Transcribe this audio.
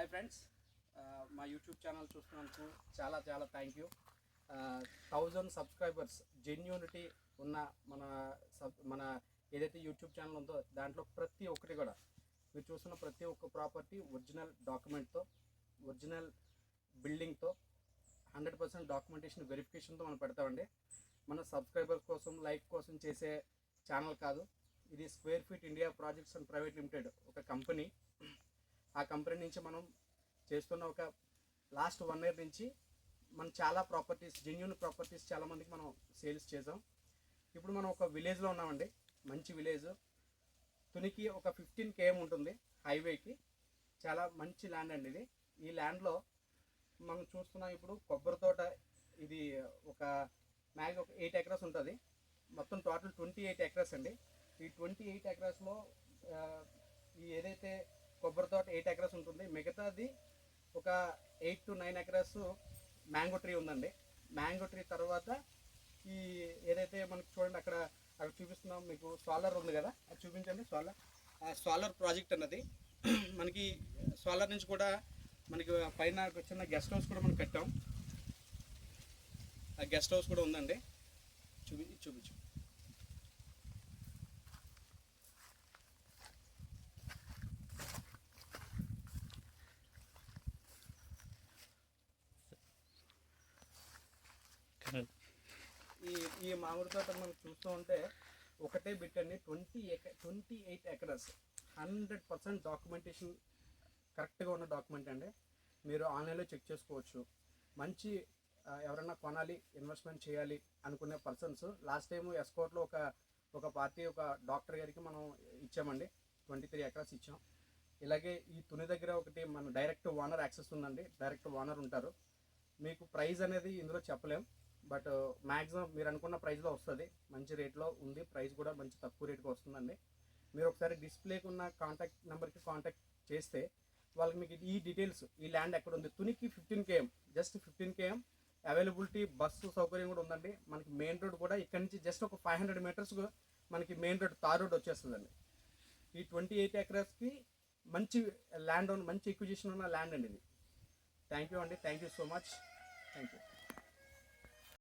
Hi friends. మా YouTube channel చూస్తున్నందుకు చాలా చాలా thank you thousand subscribers genuinity ఉన్న మన సబ్ మన ఏదైతే యూట్యూబ్ ఛానల్ ఉందో దాంట్లో ప్రతి ఒక్కటి కూడా మీరు చూస్తున్న ప్రతి ఒక్క ప్రాపర్టీ ఒరిజినల్ డాక్యుమెంట్తో ఒరిజినల్ బిల్డింగ్తో హండ్రెడ్ పర్సెంట్ డాక్యుమెంటేషన్ వెరిఫికేషన్తో మనం పెడతామండి. మన సబ్స్క్రైబర్ కోసం లైక్ కోసం చేసే ఛానల్ కాదు. ఇది square feet India projects and private limited ఒక కంపెనీ ఆ కంపెనీ నుంచి మనం చేస్తున్న ఒక లాస్ట్ వన్ ఇయర్ నుంచి మనం చాలా ప్రాపర్టీస్ జెన్యున్ ప్రాపర్టీస్ చాలామందికి మనం సేల్స్ చేసాం. ఇప్పుడు మనం ఒక విలేజ్లో ఉన్నామండి. మంచి విలేజ్ తునికి ఒక ఫిఫ్టీన్ కేఎం ఉంటుంది హైవేకి చాలా మంచి ల్యాండ్ అండి ఇది. ఈ ల్యాండ్లో మనం చూస్తున్నాం ఇప్పుడు కొబ్బరి తోట ఇది ఒక మ్యాగ్ ఒక ఎయిట్ ఎకరాస్ ఉంటుంది. మొత్తం టోటల్ ట్వంటీ ఎయిట్ ఎకరాస్ అండి. ఈ ట్వంటీ ఎయిట్ ఎకరాస్లో ఈ ఏదైతే ఎయిట్ ఎకరస్ ఉంటుంది. మిగతాది ఒక eight to nine acres mango tree ఉందండి. మ్యాంగో ట్రీ తర్వాత ఈ ఏదైతే మనకు చూడండి అక్కడ అక్కడ చూపిస్తున్నాం మీకు సోలార్ ఉంది కదా. అది చూపించండి సోలార్. ఆ సోలార్ ప్రాజెక్ట్ అన్నది. మనకి సోలార్ నుంచి కూడా మనకి పైన చిన్న గెస్ట్ హౌస్ కూడా మనం కట్టాం. ఆ గెస్ట్ హౌస్ కూడా ఉందండి. చూపి చూపించు. ఈ ఈ మామిడి తోట మనం చూస్తూ ఉంటే ఒకటే బిట్ అండి ట్వంటీ ఎక twenty eight acres hundred percent documentation కరెక్ట్గా ఉన్న డాక్యుమెంట్ అండి. మీరు ఆన్లైన్లో చెక్ చేసుకోవచ్చు. మంచి ఎవరైనా కొనాలి ఇన్వెస్ట్మెంట్ చేయాలి అనుకునే పర్సన్స్ లాస్ట్ టైం ఎస్కోట్లో ఒక ఒక పార్టీ ఒక డాక్టర్ గారికి మనం ఇచ్చామండి. ట్వంటీ త్రీ ఎకరాస్ ఇచ్చాం. ఇలాగే ఈ తుని దగ్గర ఒకటి మన డైరెక్ట్ ఓనర్ యాక్సెస్ ఉందండి. డైరెక్ట్ ఓనర్ ఉంటారు. మీకు ప్రైస్ అనేది ఇందులో చెప్పలేం. బట్ uh, మ్యాక్సిమం మీరు అనుకున్న ప్రైస్లో వస్తుంది. మంచి రేట్లో ఉంది. ప్రైస్ కూడా మంచి తక్కువ రేట్కి వస్తుందండి. మీరు ఒకసారి డిస్ప్లేకి ఉన్న కాంటాక్ట్ నెంబర్కి కాంటాక్ట్ చేస్తే వాళ్ళకి మీకు ఈ డీటెయిల్స్ ఈ ల్యాండ్ ఎక్కడ ఉంది? తునికి fifteen KM just fifteen KM availability bus సౌకర్యం కూడా ఉందండి. మనకి మెయిన్ రోడ్ కూడా ఇక్కడ నుంచి జస్ట్ ఒక ఫైవ్ హండ్రెడ్ మీటర్స్ మనకి మెయిన్ రోడ్ తార్ రోడ్ వచ్చేస్తుందండి. ఈ ట్వంటీ ఎయిట్ ఎకరస్కి మంచి ల్యాండ్ ఉన్న మంచి ఎక్విజిషన్ ఉన్న ల్యాండ్ అండి ఇది. థ్యాంక్ యూ అండి. Thank you so much thank you